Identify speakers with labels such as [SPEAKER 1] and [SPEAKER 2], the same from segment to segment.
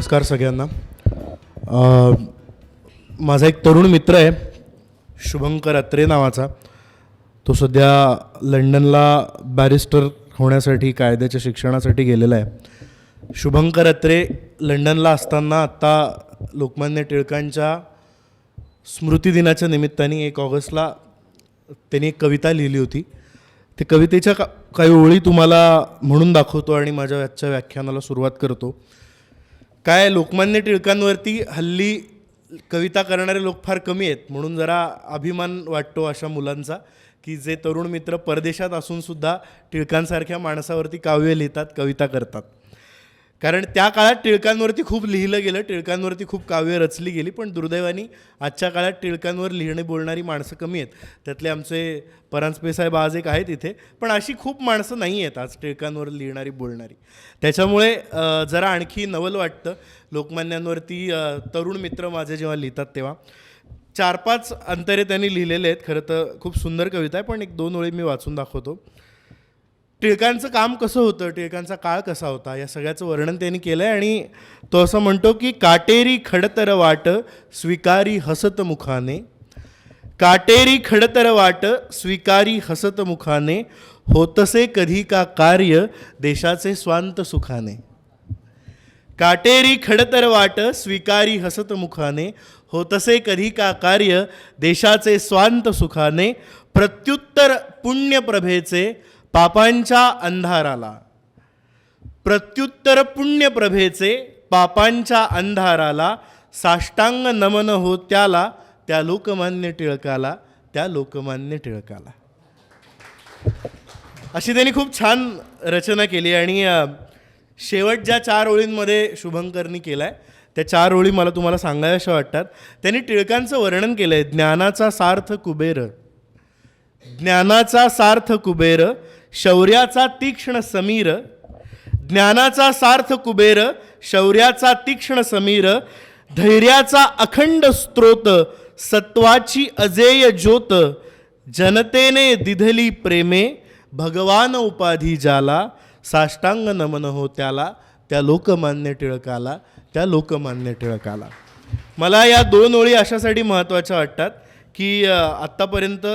[SPEAKER 1] नमस्कार सगळ्यांना. माझा एक तरुण मित्र आहे शुभंकर अत्रे नावाचा. तो सध्या लंडनला बॅरिस्टर होण्यासाठी कायद्याच्या शिक्षणासाठी गेलेला आहे. शुभंकर अत्रे लंडनला असताना आत्ता लोकमान्य टिळकांच्या स्मृतिदिनाच्या निमित्ताने एक ऑगस्टला त्यांनी एक कविता लिहिली होती. ते कवितेच्या का काही ओळी तुम्हाला म्हणून दाखवतो आणि माझ्या आजच्या व्याख्यानाला सुरुवात करतो. काय लोकमान्य टिळकांवरती हल्ली कविता करणारे लोक फार कमी आहेत म्हणून जरा अभिमान वाटतो अशा मुलांचा की जे तरुण मित्र परदेशात असूनसुद्धा टिळकांसारख्या माणसावरती काव्य लिहितात कविता करतात. कारण त्या काळात टिळकांवरती खूप लिहिलं गेलं टिळकांवरती खूप काव्य रचली गेली पण दुर्दैवानी आजच्या काळात टिळकांवर लिहिणे बोलणारी माणसं कमी आहेत. त्यातले आमचे परांजपे साहेब आज एक आहेत इथे पण अशी खूप माणसं नाही आहेत आज टिळकांवर लिहिणारी बोलणारी. त्याच्यामुळे जरा आणखी नवल वाटतं. लोकमान्यांवरती तरुण मित्र माझे जेव्हा लिहितात तेव्हा चार पाच अंतरे त्यांनी लिहिलेले आहेत. खरं तर खूप सुंदर कविता आहे पण एक दोन ओळी मी वाचून दाखवतो. टिळकांचं काम कसं होतं? टिळकांचा काळ कसा होता? या सगळ्याचं वर्णन त्यांनी केलं आहे आणि तो असं म्हणतो की काटेरी खडतर वाट स्वीकारी हसत मुखाने. काटेरी खडतर वाट स्वीकारी हसत मुखाने. होतसे कधी का कार्य देशाचे स्वांत सुखाने. काटेरी खडतर वाट स्वीकारी हसत मुखाने. होतसे कधी का कार्य देशाचे स्वांत सुखाने. प्रत्युत्तर पुण्यप्रभेचे पापांच्या अंधाराला. प्रत्युत्तर पुण्यप्रभेचे पापांच्या अंधाराला साष्टांग नमन हो त्याला त्या लोकमान्य टिळकाला त्या लोकमान्य टिळकाला. अशी त्यांनी खूप छान रचना केली आणि शेवट ज्या चार ओळींमध्ये शुभंकरनी केला आहे त्या चार ओळी मला तुम्हाला सांगाव्याशा वाटतात. त्यांनी टिळकांचं वर्णन केलं आहे ज्ञानाचा सार्थ कुबेर. ज्ञानाचा सार्थ कुबेर शौर्याचा तीक्ष्ण समीर ज्ञानाचा सार्थ कुबेर शौर्याचा तीक्ष्ण समीर धैर्याचा अखंड स्त्रोत सत्वाची अजेय ज्योत जनतेने दिधली प्रेमे भगवान उपाधी ज्याला साष्टांग नमन हो त्याला त्या लोकमान्य टिळकाला त्या लोकमान्य टिळकाला. मला या दोन ओळी अशासाठी महत्त्वाच्या वाटतात की आत्तापर्यंत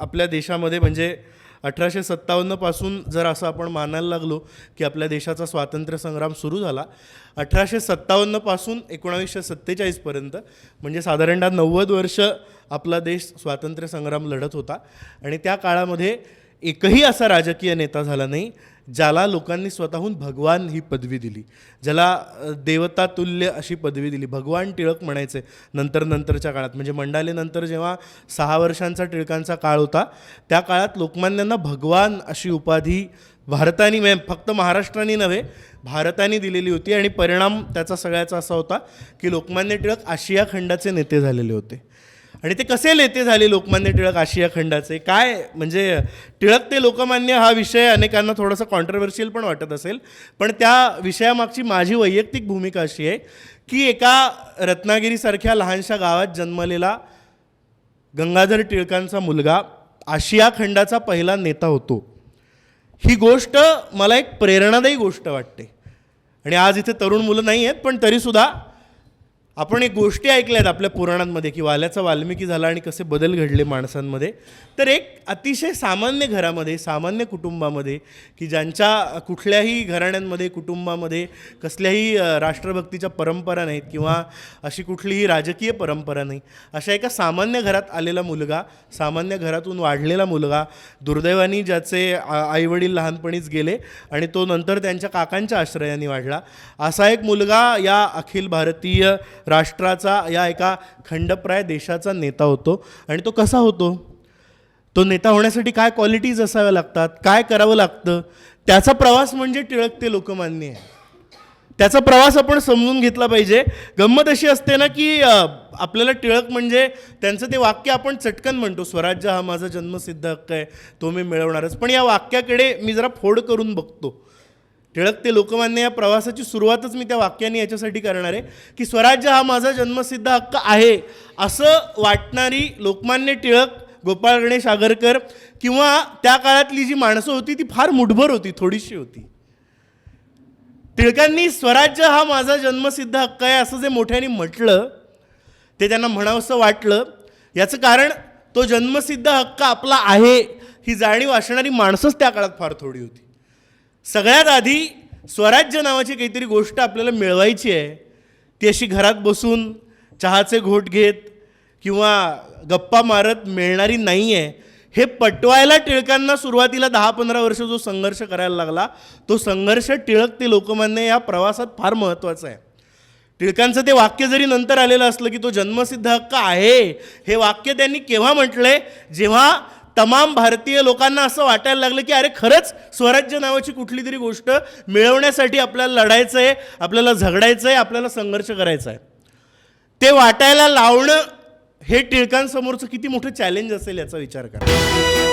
[SPEAKER 1] आपल्या देशामध्ये म्हणजे अठराशे सत्तावन्नपासून जर असं आपण मानायला लागलो की आपल्या देशाचा स्वातंत्र्य संग्राम सुरू झाला अठराशे सत्तावन्नपासून एकोणावीसशे सत्तेचाळीसपर्यंत म्हणजे साधारणतः नव्वद वर्ष आपला देश स्वातंत्र्य संग्राम लढत होता. आणि त्या काळामध्ये एकही असा राजकीय नेता झाला नाही ज्याला लोकांनी स्वतःहून भगवान ही पदवी दिली ज्याला देवतातुल्य अशी पदवी दिली. भगवान टिळक म्हणायचे नंतर नंतरच्या काळात. म्हणजे मंडालेनंतर जेव्हा सहा वर्षांचा टिळकांचा काळ होता त्या काळात लोकमान्यांना भगवान अशी उपाधी भारताने म्हणजे फक्त महाराष्ट्राने नव्हे भारताने दिलेली होती. आणि परिणाम त्याचा सगळ्याचा असा होता की लोकमान्य टिळक आशिया खंडाचे नेते झालेले होते. आणि ते कसे नेते झाले लोकमान्य टिळक आशिया खंडाचे? काय म्हणजे टिळक ते लोकमान्य हा विषय अनेकांना थोडासा कॉन्ट्रवर्शियल पण वाटत असेल. पण त्या विषयामागची माझी वैयक्तिक भूमिका अशी आहे की एका रत्नागिरीसारख्या लहानशा गावात जन्मलेला गंगाधर टिळकांचा मुलगा आशिया खंडाचा पहिला नेता होतो. ही गोष्ट मला एक प्रेरणादायी गोष्ट वाटते. आणि आज इथे तरुण मुलं नाही आहेत पण तरीसुद्धा आपण एक गोष्टी ऐकल्या आहेत आपल्या पुराणांमध्ये की वाल्याचा वाल्मिकी झाला आणि कसे बदल घडले माणसांमध्ये. तर एक अतिशय सामान्य घरामध्ये सामान्य कुटुंबामध्ये की ज्यांच्या कुठल्याही घराण्यांमध्ये कुटुंबामध्ये कसल्याही राष्ट्रभक्तीच्या परंपरा नाहीत किंवा अशी कुठलीही राजकीय परंपरा नाही. अशा एका सामान्य घरात आलेला मुलगा सामान्य घरातून वाढलेला मुलगा दुर्दैवानी ज्याचे आईवडील लहानपणीच गेले आणि तो नंतर त्यांच्या काकांच्या आश्रयाने वाढला. असा एक मुलगा या अखिल भारतीय राष्ट्राचा या एका खंडप्राय देशाचा नेता होतो. आणि तो कसा होतो? तो नेता होण्यासाठी काय क्वालिटीज असाव्या लागतात? काय करावं लागतं? त्याचा प्रवास म्हणजे टिळक ते लोकमान्य. आहे त्याचा प्रवास आपण समजून घेतला पाहिजे. गंमत अशी असते ना की आपल्याला टिळक म्हणजे त्यांचं ते वाक्य आपण चटकन म्हणतो. स्वराज्य हा माझा जन्मसिद्ध हक्क आहे. तो मी मिळवणारच. पण या वाक्याकडे मी जरा फोड करून बघतो. टिळक ते लोकमान्य या प्रवासाची सुरुवातच मी त्या वाक्याने याच्यासाठी करणार आहे की स्वराज्य हा माझा जन्मसिद्ध हक्क आहे असं वाटणारी लोकमान्य टिळक गोपाळ गणेश आगरकर किंवा त्या काळातली जी माणसं होती ती फार मुठभर होती थोडीशी होती. टिळकांनी स्वराज्य हा माझा जन्मसिद्ध हक्क आहे असं जे मोठ्याने म्हटलं ते त्यांना म्हणावंसं वाटलं. याचं कारण तो जन्मसिद्ध हक्क आपला आहे ही जाणीव असणारी माणसंच त्या काळात फार थोडी होती. सगळ्यात आधी स्वराज्य नावाची काहीतरी गोष्ट आपल्याला मिळवायची आहे. ती अशी घरात बसून चहाचे घोट घेत किंवा गप्पा मारत मिळणारी नाही आहे. हे पटवायला टिळकांना सुरुवातीला दहा पंधरा वर्ष जो संघर्ष करायला लागला तो संघर्ष टिळक ते लोकमान्य या प्रवासात फार महत्त्वाचा आहे. टिळकांचं ते वाक्य जरी नंतर आलेलं असलं की तो जन्मसिद्ध हक्क आहे हे वाक्य त्यांनी केव्हा म्हटलं आहे जेव्हा तमाम भारतीय लोकांना असं वाटायला लागलं की अरे खरंच स्वराज्य नावाची कुठली तरी गोष्ट मिळवण्यासाठी आपल्याला लढायचं आहे आपल्याला झगडायचं आहे आपल्याला संघर्ष करायचा आहे ते वाटायला लावणं हे टिळकांसमोरचं किती मोठं चॅलेंज असेल याचा विचार करा.